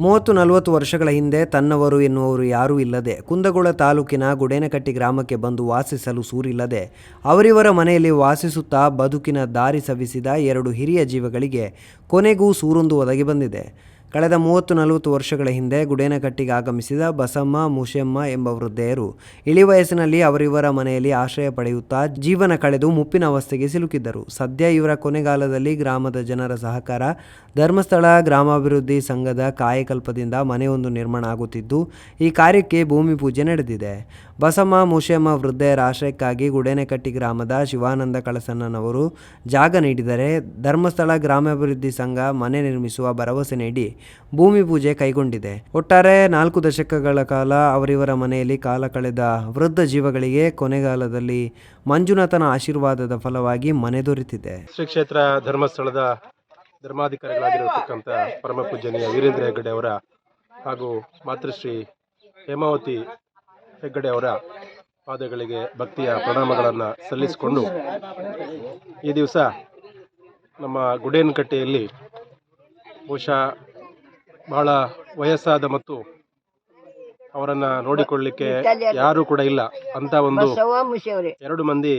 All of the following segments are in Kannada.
ಮೂವತ್ತು ನಲವತ್ತು ವರ್ಷಗಳ ಹಿಂದೆ ತನ್ನವರು ಎನ್ನುವರು ಯಾರೂ ಇಲ್ಲದೆ ಕುಂದಗೋಳ ತಾಲೂಕಿನ ಗುಡೇನಕಟ್ಟಿ ಗ್ರಾಮಕ್ಕೆ ಬಂದು ವಾಸಿಸಲು ಸೂರಿಲ್ಲದೆ ಅವರಿವರ ಮನೆಯಲ್ಲಿ ವಾಸಿಸುತ್ತಾ ಬದುಕಿನ ದಾರಿ ಸವಿಸಿದ ಎರಡು ಹಿರಿಯ ಜೀವಗಳಿಗೆ ಕೊನೆಗೂ ಸೂರೊಂದು ಒದಗಿ ಬಂದಿದೆ. ಕಳೆದ ಮೂವತ್ತು ನಲವತ್ತು ವರ್ಷಗಳ ಹಿಂದೆ ಗುಡೇನಕಟ್ಟಿಗೆ ಆಗಮಿಸಿದ ಬಸಮ್ಮ ಮುಷೆಮ್ಮ ಎಂಬ ವೃದ್ಧೆಯರು ಇಳಿ ವಯಸ್ಸಿನಲ್ಲಿ ಅವರಿವರ ಮನೆಯಲ್ಲಿ ಆಶ್ರಯ ಪಡೆಯುತ್ತಾ ಜೀವನ ಕಳೆದು ಮುಪ್ಪಿನ ಅವಸ್ಥೆಗೆ ಸಿಲುಕಿದ್ದರು. ಸದ್ಯ ಇವರ ಕೊನೆಗಾಲದಲ್ಲಿ ಗ್ರಾಮದ ಜನರ ಸಹಕಾರ, ಧರ್ಮಸ್ಥಳ ಗ್ರಾಮಾಭಿವೃದ್ಧಿ ಸಂಘದ ಕಾಯಕಲ್ಪದಿಂದ ಮನೆಯೊಂದು ನಿರ್ಮಾಣ ಆಗುತ್ತಿದ್ದು, ಈ ಕಾರ್ಯಕ್ಕೆ ಭೂಮಿ ಪೂಜೆ ನಡೆದಿದೆ. ಬಸಮ್ಮ ಮುಷೆಮ್ಮ ವೃದ್ಧೆಯರ ಆಶ್ರಯಕ್ಕಾಗಿ ಗುಡೇನಕಟ್ಟಿ ಗ್ರಾಮದ ಶಿವಾನಂದ ಕಳಸಣ್ಣನವರು ಜಾಗ ನೀಡಿದರೆ ಧರ್ಮಸ್ಥಳ ಗ್ರಾಮಾಭಿವೃದ್ಧಿ ಸಂಘ ಮನೆ ನಿರ್ಮಿಸುವ ಭರವಸೆ ನೀಡಿ ಭೂಮಿ ಪೂಜೆ ಕೈಗೊಂಡಿದೆ. ಒಟ್ಟಾರೆ ನಾಲ್ಕು ದಶಕಗಳ ಕಾಲ ಅವರಿವರ ಮನೆಯಲ್ಲಿ ಕಾಲ ಕಳೆದ ವೃದ್ಧ ಜೀವಗಳಿಗೆ ಕೊನೆಗಾಲದಲ್ಲಿ ಮಂಜುನಾಥನ ಆಶೀರ್ವಾದದ ಫಲವಾಗಿ ಮನೆ ದೊರೆತಿದೆ. ಶ್ರೀ ಕ್ಷೇತ್ರ ಧರ್ಮಸ್ಥಳದ ಧರ್ಮಾಧಿಕಾರಿಗಳಾಗಿರತಕ್ಕಂಥ ಪರಮ ಪೂಜನೀಯ ವೀರೇಂದ್ರ ಹೆಗ್ಗಡೆ ಅವರ ಹಾಗೂ ಮಾತೃಶ್ರೀ ಹೇಮಾವತಿ ಹೆಗ್ಗಡೆ ಅವರ ಪಾದಗಳಿಗೆ ಭಕ್ತಿಯ ಪ್ರಣಾಮಗಳನ್ನು ಸಲ್ಲಿಸಿಕೊಂಡು ಈ ದಿವಸ ನಮ್ಮ ಗುಡೇನಕಟ್ಟೆಯಲ್ಲಿ ಬಹುಶಃ ಬಹಳ ವಯಸ್ಸಾದ ಮತ್ತು ಅವರನ್ನು ನೋಡಿಕೊಳ್ಳಿಕ್ಕೆ ಯಾರು ಕೂಡ ಇಲ್ಲ. ಅಂತ ಒಂದು ಎರಡು ಮಂದಿ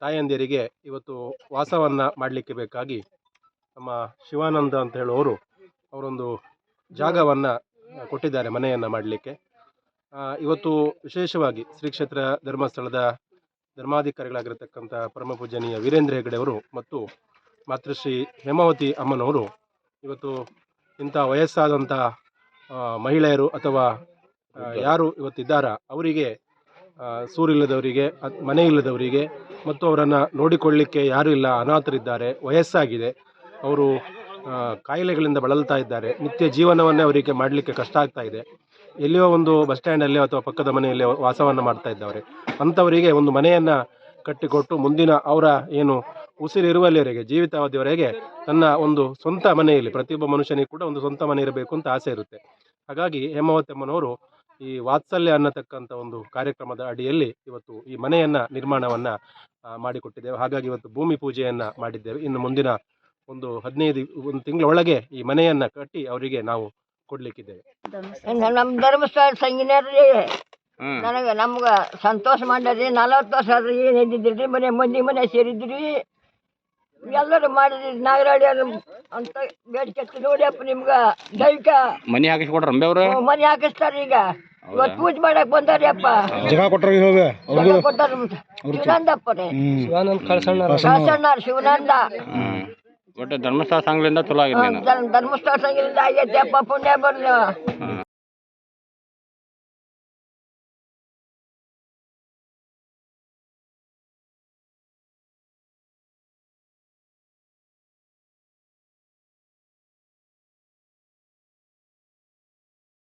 ತಾಯಂದಿರಿಗೆ ಇವತ್ತು ವಾಸವನ್ನ ಮಾಡಲಿಕ್ಕೆ ಬೇಕಾಗಿ ನಮ್ಮ ಶಿವಾನಂದ ಅಂತ ಹೇಳುವವರು ಅವರೊಂದು ಜಾಗವನ್ನ ಕೊಟ್ಟಿದ್ದಾರೆ ಮನೆಯನ್ನ ಮಾಡಲಿಕ್ಕೆ. ಇವತ್ತು ವಿಶೇಷವಾಗಿ ಶ್ರೀ ಕ್ಷೇತ್ರ ಧರ್ಮಸ್ಥಳದ ಧರ್ಮಾಧಿಕಾರಿಗಳಾಗಿರತಕ್ಕಂಥ ಪರಮ ಪೂಜನೀಯ ವೀರೇಂದ್ರ ಹೆಗಡೆಯವರು ಮತ್ತು ಮಾತೃಶ್ರೀ ಹೇಮಾವತಿ ಅಮ್ಮನವರು ಇವತ್ತು ಇಂಥ ವಯಸ್ಸಾದಂಥ ಮಹಿಳೆಯರು ಅಥವಾ ಯಾರು ಇವತ್ತಿದ್ದಾರ ಅವರಿಗೆ ಸೂರಿಲ್ಲದವರಿಗೆ ಮನೆ ಇಲ್ಲದವರಿಗೆ ಮತ್ತು ಅವರನ್ನು ನೋಡಿಕೊಳ್ಳಿಕ್ಕೆ ಯಾರೂ ಇಲ್ಲ ಅನಾಥರಿದ್ದಾರೆ ವಯಸ್ಸಾಗಿದೆ ಅವರು ಕಾಯಿಲೆಗಳಿಂದ ಬಳಲ್ತಾ ಇದ್ದಾರೆ ನಿತ್ಯ ಜೀವನವನ್ನೇ ಅವರಿಗೆ ಮಾಡಲಿಕ್ಕೆ ಕಷ್ಟ ಆಗ್ತಾ ಇದೆ. ಎಲ್ಲಿಯೋ ಒಂದು ಬಸ್ ಸ್ಟ್ಯಾಂಡಲ್ಲಿ ಅಥವಾ ಪಕ್ಕದ ಮನೆಯಲ್ಲಿ ವಾಸವನ್ನು ಮಾಡ್ತಾ ಇದ್ದವರೆ ಅಂಥವರಿಗೆ ಒಂದು ಮನೆಯನ್ನು ಕಟ್ಟಿಕೊಟ್ಟು ಮುಂದಿನ ಅವರ ಏನು ಉಸಿರಿರುವಲ್ಲಿವರೆಗೆ ಜೀವಿತಾವಧಿಯವರೆಗೆ ತನ್ನ ಒಂದು ಸ್ವಂತ ಮನೆಯಲ್ಲಿ, ಪ್ರತಿಯೊಬ್ಬ ಮನುಷ್ಯನಿಗೆ ಕೂಡ ಒಂದು ಸ್ವಂತ ಮನೆ ಇರಬೇಕು ಅಂತ ಆಸೆ ಇರುತ್ತೆ. ಹಾಗಾಗಿ ಹೇಮಾವತಿ ಅಮ್ಮನವರು ಈ ವಾತ್ಸಲ್ಯ ಅನ್ನತಕ್ಕಂಥ ಒಂದು ಕಾರ್ಯಕ್ರಮದ ಅಡಿಯಲ್ಲಿ ಇವತ್ತು ಈ ಮನೆಯನ್ನ ನಿರ್ಮಾಣವನ್ನ ಮಾಡಿಕೊಟ್ಟಿದ್ದೇವೆ. ಹಾಗಾಗಿ ಇವತ್ತು ಭೂಮಿ ಪೂಜೆಯನ್ನ ಮಾಡಿದ್ದೇವೆ. ಇನ್ನು ಮುಂದಿನ ಒಂದು ಹದಿನೈದು, ಒಂದು ತಿಂಗಳ ಒಳಗೆ ಈ ಮನೆಯನ್ನ ಕಟ್ಟಿ ಅವರಿಗೆ ನಾವು ಕೊಡ್ಲಿಕ್ಕಿದ್ದೇವೆ. ನಮ್ಮ ಧರ್ಮಸ್ಥಳ ಸಂಗಿನರಿ ನನಗೆ ನಮ್ಗ ಸಂತೋಷ ಮಾಡ್ರಿ ನಲವತ್ತು ವರ್ಷ ಆದ್ರೂ ಏನು ಇದ್ದಿದ್ರಿ, ಮನೆ, ಮಂದಿ ಮನೆ ಸೇರಿದ್ರಿ. ಎಲ್ಲರೂ ಮಾಡಿದ್ರಿ. ನಾಗರಾಡಿ ಅಂತ ಬೇಡಿಕೆ ನೋಡಿಯಪ್ಪ ನಿಮ್ಗ ದೈವಿಕ. ಮನಿ ಹಾಕಿಸ್ಕೊಡ್ರ ಅಂಬೆ ಅವ್ರು? ಮನೆ ಹಾಕಿಸ್ತಾರ ಈಗ. ಇವತ್ತು ಪೂಜೆ ಮಾಡಕ್ ಬಂದಾರಿ ಅಪ್ಪ. ಜಾಗ ಕೊಟ್ರ ಇವಾಗ. ಜಾಗ ಕೊಟ್ಟಾರ ಶಿವಾನಂದಪ್ಪ ರೀ ಕಳ್ಸಣ್ಣ ಶಿವನಂದ ಒಟ್ಟು ಧರ್ಮಸ್ಥಳ ಸಂಘದಿಂದ ಚಲೋ ಆಗಿದೆ ಧರ್ಮಸ್ಥಳ ಸಂಘದಿಂದ ಆಗೈತೆ ಅಪ್ಪ ಪುಣ್ಯ ಬರ್ಲಿ.